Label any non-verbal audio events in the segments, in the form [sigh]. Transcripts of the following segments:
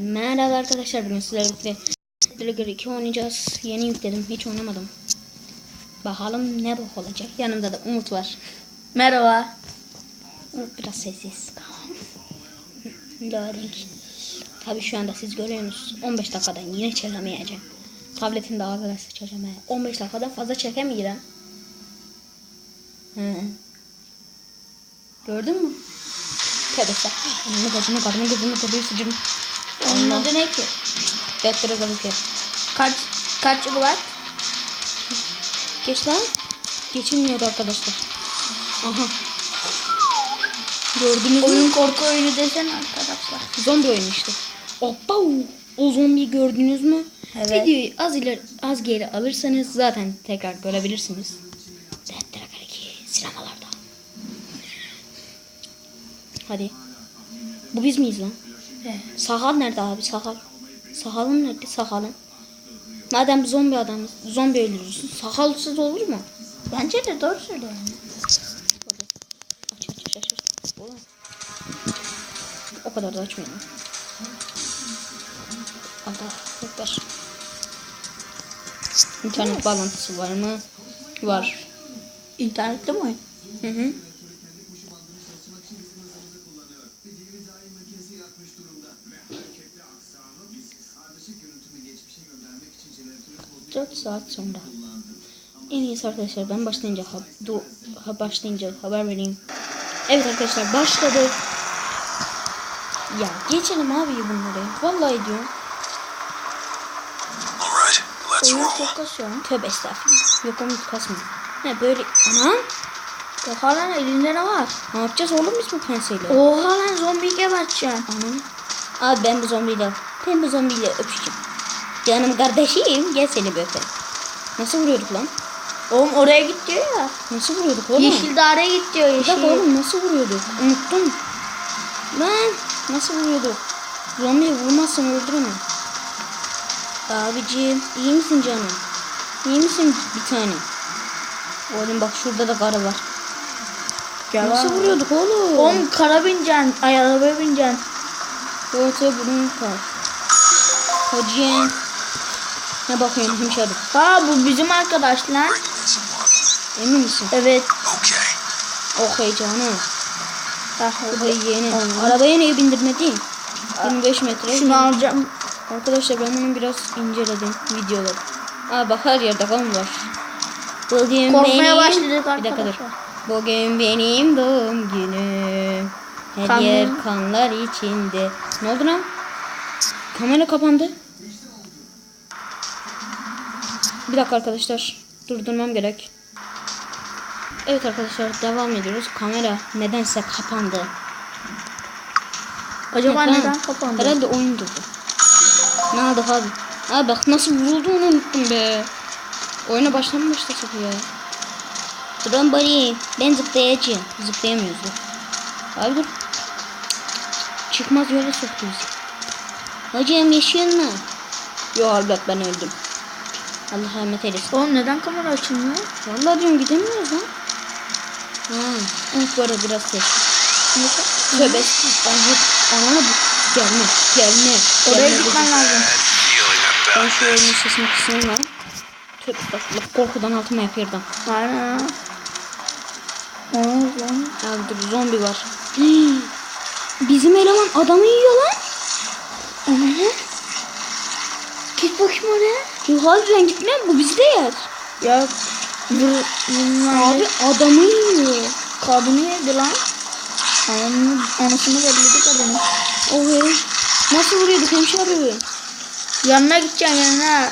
Merhaba arkadaşlar bugün sizlerle birlikte Dragger 2 oynayacağız. Yeni yükledim hiç oynamadım. Bakalım ne bok olacak. Yanımda da Umut var. Merhaba. Umut biraz sessiz. Loading. Tabi şu anda siz görüyorsunuz. 15 dakikadan yine çekemeyeceğim. Tabletin daha kadar sıçacağım. he. 15 dakikadan fazla çekemeyeceğim. Hı. Gördün mü? Tövbe estağfurullah. Ananı bacını kadını gözünü koruyor sıcım. Onun Allah. adı ne ki? Dragger 2. Kaç kaç yılı var? Geç lan. Geçilmiyor arkadaşlar. Aha. Gördünüz mü? Oyun korku oyunu desene arkadaşlar. Zombi oyunu işte. Hoppa! O zombiyi gördünüz mü? Evet. Videoyu az ileri az geri alırsanız zaten tekrar görebilirsiniz. Dragon 2 sinemalarda. Hadi. Bu biz miyiz lan? Evet. Sahal nerede abi? Sahal. Sahal'ın nerede? Sahal'ın. Madem zombi adamız, zombi öldürürsün. Sahalsız olur mu? Bence de doğru söylüyor. yani. Aç aç aç aç. Oğlum. O kadar da açmayalım. Allah ekber. İnternet bağlantısı var mı? Var. İnternette mi? Hı hı. Saat sonra. En iyisi arkadaşlar ben başlayınca ha, du, ha başlayınca haber vereyim. Evet arkadaşlar başladı. Ya geçelim abi bunları. Vallahi diyorum. Oyun çok kasıyor. Tövbe estağfurullah. Yok onu kasmıyor. Ne böyle anam. Oha lan elinde ne var? Ne yapacağız oğlum biz bu penseyle? Oha lan zombi geberteceksin. Anam. Abi ben bu zombiyle ben bu zombiyle öpüşeceğim. Canım kardeşim gel seni bir öperim. Nasıl vuruyorduk lan? Oğlum oraya git diyor ya. Nasıl vuruyorduk oğlum? Yeşil daireye git diyor yeşil. dakika oğlum nasıl vuruyorduk? Unuttum. Lan nasıl vuruyorduk? Zombiye vurmazsam öldüremem. Abicim iyi misin canım? İyi misin bir tane? Oğlum bak şurada da karı var. Gel Nasıl lan. vuruyorduk oğlum? Oğlum kara bineceksin. Ay arabaya bineceksin. Ortaya burun kar. Hacı. Ne bakıyorsun hemşerim? Ha bu bizim arkadaş lan. Emin misin? Evet. Okey canım. Ha, Bu yeni. Arabaya niye bindirmedin? 25 metre. Şunu alacağım. Arkadaşlar ben bunu biraz inceledim videoları. Aa bak her yerde kan var. Bugün Korkmaya benim... başladık Bir dakika dur. arkadaşlar. Bugün benim doğum günüm. Her Kan yer kanlar içinde. Ne oldu lan? Kamera kapandı. Bir dakika arkadaşlar. Durdurmam gerek. Evet arkadaşlar devam ediyoruz. Kamera nedense kapandı. Acaba neden lan. kapandı? Herhalde oyun durdu. Ne oldu abi? Abi bak nasıl vurulduğunu unuttum be. Oyuna mı başlasak ya? Durun bari. Ben zıplayacağım. Zıplayamıyoruz. Abi dur. Çıkmaz yola soktu bizi. Hocam yaşıyor mu? Yok albet ben öldüm. Allah rahmet eylesin. Oğlum neden kamera açılmıyor? Vallahi diyorum gidemiyoruz lan. Ha, Umut böyle biraz ses. Tövbe. Ananı, ananı bu. Gelme, gelme. Oraya gelme gitmen lazım. Ben şu oyunun sesini kısayım lan. Tövbe bak, bak korkudan altıma yapıyordum. Aynen. Oğlum lan. Abi zombi var. Hii. [gasps] Bizim eleman adamı yiyor lan. Ananı. Git bakayım oraya. Yok abi ben gitmem bu bizi de yer. Ya bu Abi adamı yiyor. kadını yedi lan. Ananı, anasını belledi kadını. Ohe. Nasıl vuruyorduk hemşire? Yanına gideceksin yanına.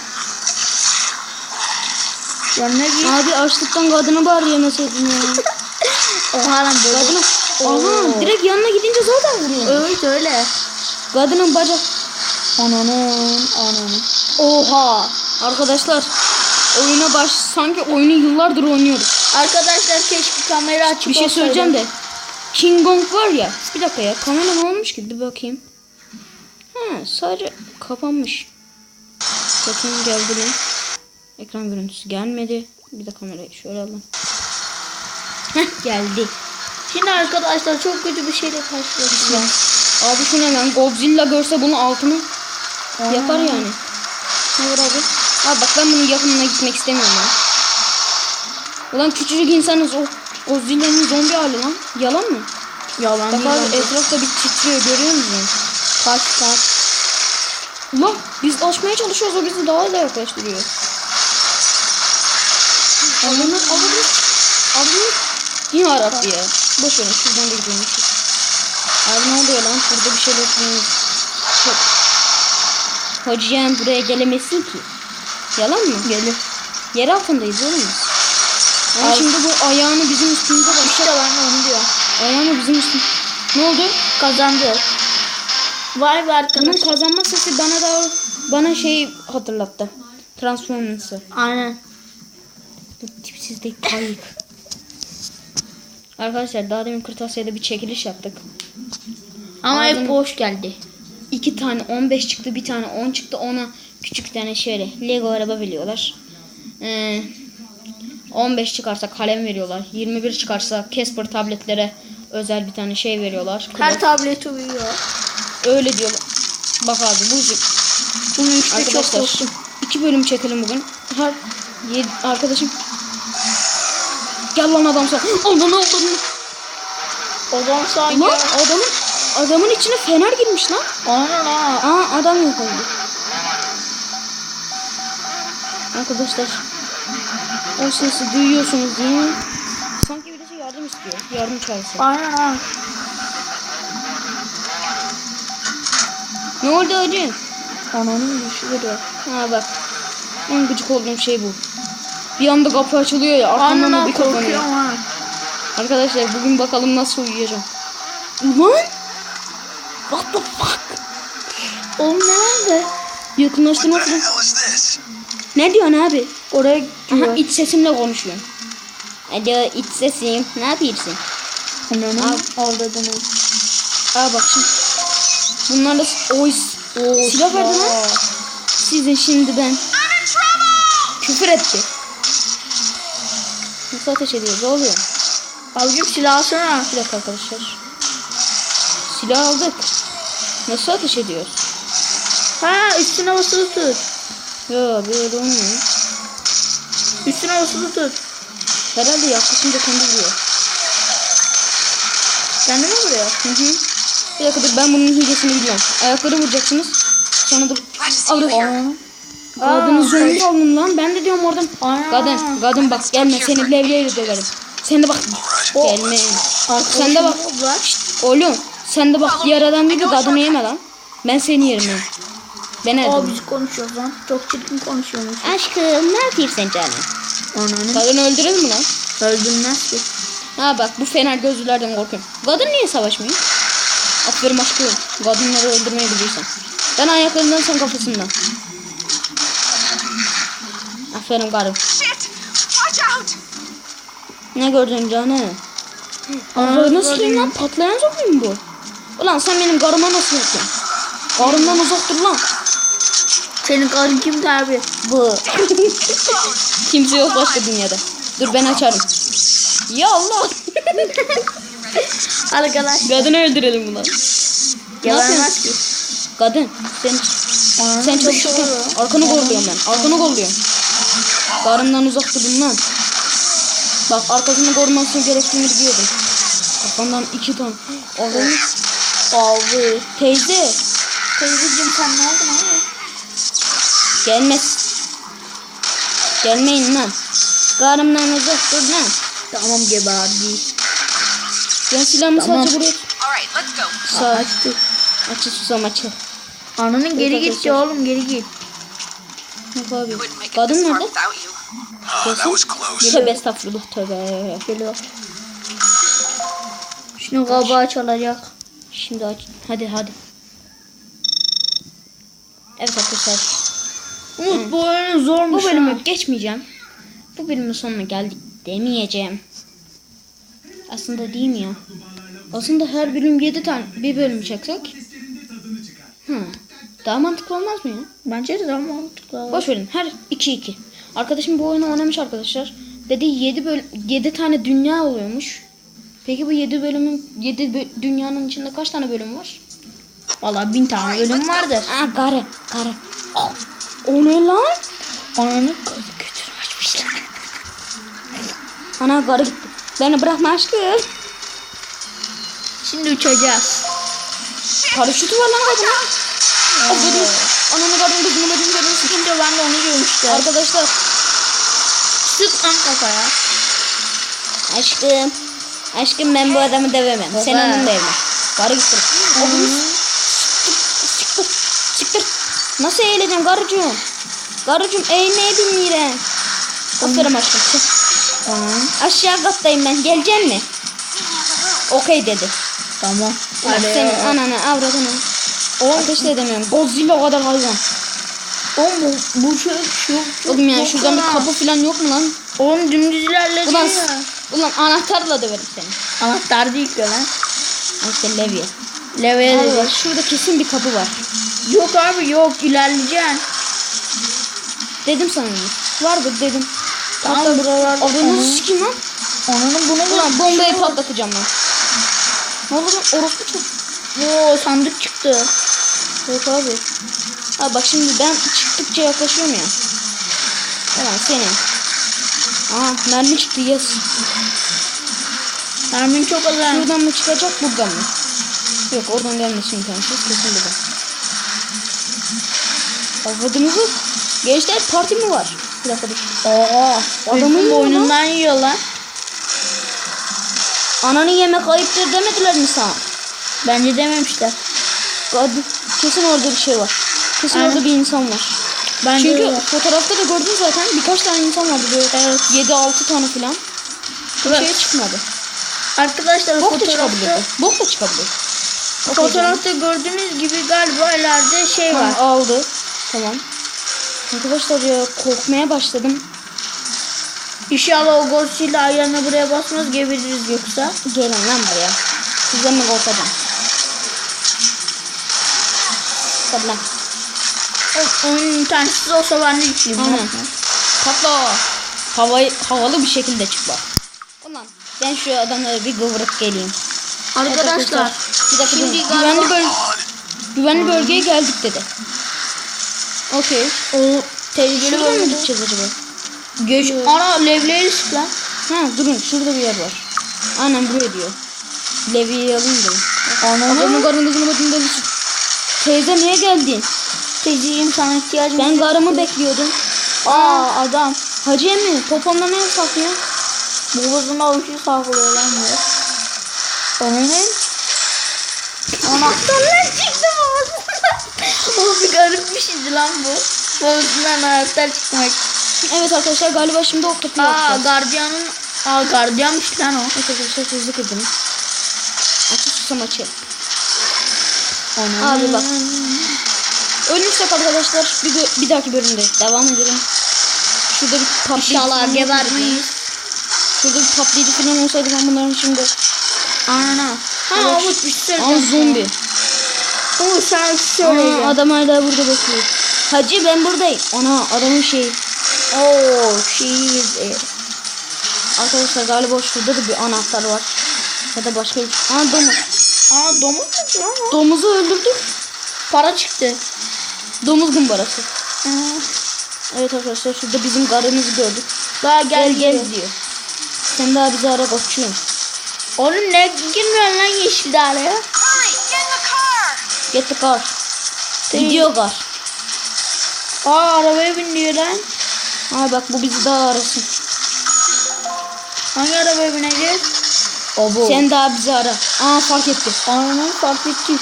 Yanına git. Abi açlıktan kadını bari yemeseydin ya. [laughs] Oha lan böyle. Kadını. Aha direkt yanına gidince zaten vuruyor. Evet öyle. Kadının bacak. Ananın ananın. Oha. Arkadaşlar oyuna baş sanki oyunu yıllardır oynuyoruz. Arkadaşlar keşke kamera açık Bir şey olsaydı. söyleyeceğim de. King Kong var ya. Bir dakika ya. Kamera ne olmuş ki? Bir bakayım. Ha sadece kapanmış. Bakayım geldi? Ekran görüntüsü gelmedi. Bir de kamerayı şöyle alalım. Heh geldi. Şimdi arkadaşlar çok kötü bir şeyle karşılaşacağız. Abi şu ne lan? Godzilla görse bunu altını Yapar yani. Ne var abi? Abi bak ben bunun yakınına gitmek istemiyorum lan. Ulan küçücük insanız o. O zillenin zombi hali lan. Yalan mı? Yalan Bak abi etrafta bir titriyor görüyor musun? Kaç kaç. Ulan biz açmaya çalışıyoruz o bizi daha da yaklaştırıyor. Allah'ını Allah'ını Allah'ını Yine Arap ya. Boş verin şuradan da gidelim. Abi ne oluyor lan? Burada bir şeyler yapıyoruz. Hocam buraya gelemezsin ki. Yalan mı? Gelir. Yer altındayız oğlum biz. Ama Al. şimdi bu ayağını bizim üstümüze bak. İşte ben onu diyor. Ayağını bizim üstümüze. Ne oldu? Kazandı. Vay be Bunun arkadaş. kazanma sesi bana da bana şey hatırlattı. Transformers'ı. Aynen. Bu tipsizlik kayık. Arkadaşlar daha demin kırtasiyede bir çekiliş yaptık. Ama Ağzını- hep boş geldi. İki tane 15 çıktı bir tane 10 çıktı ona küçük bir tane şöyle Lego araba veriyorlar. Ee, 15 çıkarsa kalem veriyorlar. 21 çıkarsa Casper tabletlere özel bir tane şey veriyorlar. Her tableti uyuyor. Öyle diyorlar. Bak abi bu Bunu işte çok arkadaşlar korktum. iki bölüm çekelim bugün. Her yedi, arkadaşım Gel lan adam sen. [gasps] Avradını. O zaman sanki. Lan adamın adamın içine fener girmiş lan. Aynen ha. Aa adam yok oldu. Arkadaşlar o sesi duyuyorsunuz değil mi? Sanki birisi yardım istiyor. Yardım çağırsın. Aynen ha. Ne oldu hacı? Ananın düşü veriyor. Ha bak. En gıcık olduğum şey bu. Bir anda kapı açılıyor ya arkamdan Aynen da bir kapanıyor. Arkadaşlar bugün bakalım nasıl uyuyacağım. Ulan! What the fuck? Oğlum nerede? Yakınlaştırma What Ne diyorsun abi? Oraya Aha gidiyor. iç sesimle konuşuyorum. Alo iç sesim. Ne yapıyorsun? Ananın aldırdığını. Aa bak şimdi. Bunlarla oy silah verdi lan. Sizin şimdi ben. Küfür etti. Nasıl ateş ediyoruz? Ne oluyor? Abicim silah alsana. Bir dakika arkadaşlar. Silah aldık. Nasıl ateş ediyoruz? Ha üstüne basılı tut. Ya böyle olmuyor. Üstüne basılı tut. Herhalde yaklaşınca kendi vuruyor. Kendi mi vuruyor? Hı hı. Bir dakika dur ben bunun hilesini biliyorum. Ayakları vuracaksınız. Sonra dur. Avru. Kadını zombi oldum lan. Ben de diyorum oradan. Kadın, kadın bak gelme seni levyeyle döverim. Sen de bak. Gelme. Sen de bak. Var. Oğlum sen de bak diğer adam gibi kadını yeme lan. Ben seni yerim ben. Ben Aa öldüm. biz konuşuyoruz lan. Çok çirkin konuşuyormuş. Aşkım ne yapıyorsun canım? Ananı Kadını öldürelim mi lan? öldürmez ki. Ha bak bu fener gözlülerden korkuyorum. Kadın niye savaşmıyor? Aferin aşkım. Kadınları öldürmeyi biliyorsan. Ben ayaklarından sen kafasından. Aferin karım. Ne gördün canım? Nasıl gördüm. lan? Patlayan zombi mi bu? Ulan sen benim karıma nasıl yapıyorsun? Karımdan uzak dur lan. Senin karın kim abi? Bu. [laughs] Kimse yok başka dünyada. Dur ben açarım. Ya Allah. [laughs] Arkadaş. Kadını öldürelim bunlar. Gelemez ki. Kadın sen Ananı sen çok şey. Arkanı kolluyorum ben. Arkanı kolluyorum. Karımdan uzak durun lan. Bak arkasını koruması gerektiğini biliyordum. Arkamdan iki ton. Oğlum. Abi. Teyze. Teyzeciğim sen ne oldun abi? Gelmez. Gelmeyin lan. Karımdan uzak dur lan. Tamam geberdi. Ben silahımı Tamam. sadece buraya sağ Açtı. açı susam açı. Ananın geri gitti arkadaşlar. oğlum geri git. Yok abi. Kadın nerede? was close. Tövbe estağfurullah tövbe. Geliyor. Şunu kabağı çalacak. Şimdi aç. Hadi hadi. Evet arkadaşlar. Umut bu oyun zormuş Bu bölümü ha. geçmeyeceğim. Bu bölümün sonuna geldik demeyeceğim. Aslında değil mi ya? Aslında her bölüm 7 tane bir bölüm çeksek. Hı. Daha mantıklı olmaz mı ya? Bence de daha mantıklı. Boş verin. Her 2 2. Arkadaşım bu oyunu oynamış arkadaşlar. Dedi 7 böl 7 tane dünya oluyormuş. Peki bu 7 bölümün 7 dünyanın içinde kaç tane bölüm var? Valla bin tane bölüm vardır. Aa karı. Karı. O ne lan? Ananı götür açmışlar. Ana karı gitti. Beni bırakma aşkım. Şimdi uçacağız. Paraşütü var lan kadına. Aferin. Ananı karın kızını bacını karın Şimdi ben de onu görmüştüm. Arkadaşlar. Sık lan kafaya. Aşkım. Aşkım ben bu adamı dövemem. Sen onunla evlen. Karı gitti. Nasıl eğileceğim karıcığım? Karıcığım eğilmeye bilmiyorum. Aferin aşkım. çık. Tamam. Aşağı kattayım ben. Gelecek mi? Okey dedi. Tamam. Ulan Hadi. senin ananı avradını. Oğlum ateş de edemiyorum. Godzilla o kadar hayvan. Oğlum bu, bu şu şu. Oğlum yani şuradan bir kapı falan yok mu lan? Oğlum dümdüz ilerledi Ulan, ya. ulan anahtarla döverim seni. Anahtar değil ki lan. İşte levye. Levye bak şurada kesin bir kapı var. Yok abi yok ilerleyeceksin. Dedim sana onu. Vardır dedim. Tamam Hatta buralar. Adamı Onun, sikeyim lan. onun bunu Ulan bombayı patlatacağım lan. Ne olur lan orospu çok. Oo sandık çıktı. Yok abi. Ha bak şimdi ben çıktıkça yaklaşıyorum ya. Ulan senin. Aa mermi çıktı yes. Mermin çok az. Şuradan mı çıkacak buradan mı? Yok oradan gelmesin imkansız kesin buradan. Avradınızı. Gençler parti mi var? Bir dakika dur. Oo. Yiyor boynundan yiyor lan. Ananı yemek ayıptır demediler mi sana? Bence dememişler. Hadi, kesin orada bir şey var. Kesin Aynen. orada bir insan var. Bence Çünkü öyle. fotoğrafta da gördün zaten birkaç tane insan vardı böyle. Evet. 7-6 tane falan. Bir Evet. şey çıkmadı. Arkadaşlar Bok da fotoğrafta, çıkabilirdi. Bok da çıkabilir. fotoğrafta gördüğünüz gibi galiba ileride şey var. Tamam, aldı. Tamam. Arkadaşlar ya korkmaya başladım. İnşallah o Godzilla ayağını buraya basmaz gebeririz yoksa. Gelin lan buraya. Sizden mi korkacağım? Hadi lan. O- Onun internetsiz olsa ben de yükleyeyim. Patla. Havayı, havalı bir şekilde çık bak. Ulan ben şu adamlara bir kıvırıp geleyim. Arkadaşlar Bir dakika şimdi Güvenli, böl güvenli bölgeye geldik dedi. Okey. o tehlikeli Şuradan mı gideceğiz acaba? Geç. Ana levleyi sık lan. Ha durun şurada bir yer var. Aynen buraya diyor. Levi'yi alayım dedim. Adamın karnındasını bakın dedi. Teyze niye geldin? Teyzeciğim sana ihtiyacım Ben karımı bekliyordum. Aa adam. Hacı emmi popomda ne saklıyor? Boğazına ucu saklıyor lan bu. Ne? Anahtarlar çıktı boğazından. O bir garip bir şeydi lan bu. Boğazından anahtar çıkmak. Evet arkadaşlar galiba şimdi o kapıyı Aa açacağız. gardiyanın. Aa gardiyanmış lan o. Evet arkadaşlar hızlı kırdım. Açı susam açı. Abi bak. Ölürsek arkadaşlar bir, gö- bir dahaki bölümde devam edelim. Şurada bir patlayıcı İnşallah falan geber olsaydı- miyiz? Şurada bir patlayıcı falan olsaydı ben bunların şimdi. Ana. Ha Evet. Umut bir şey Aa söyleyeceğim. zombi. Sen Aa, söyleyeceğim. adam hala burada bekliyor. Hacı ben buradayım. Ana adamın şeyi. Oo she's it. Arkadaşlar galiba şurada da bir anahtar var. Ya da başka bir Aa domuz. Aa domuz mu o? Domuzu öldürdük. Para çıktı. Domuz gumbarası. Aa. Evet arkadaşlar şurada bizim garımızı gördük. Daha Gel gel gel diyor. diyor. Sen daha bizi ara kaçıyorsun. Oğlum ne girmiyorsun lan yeşil daireye? The car. Değil. Gidiyor gar. Aa arabaya bin diyor lan. Aa bak bu bizi daha arasın. Hangi arabaya bineceğiz? Abo. Sen daha bizi ara. Aa fark etti. Ananı fark etti.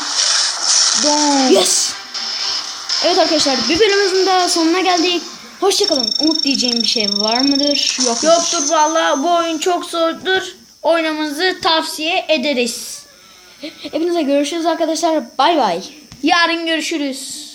Don. Yes. Evet arkadaşlar bir bölümümüzün daha sonuna geldik. Hoşçakalın. Umut diyeceğim bir şey var mıdır? Yok. Yoktur valla bu oyun çok zordur. Oynamanızı tavsiye ederiz. Hepinize görüşürüz arkadaşlar. Bay bay. Yarın görüşürüz.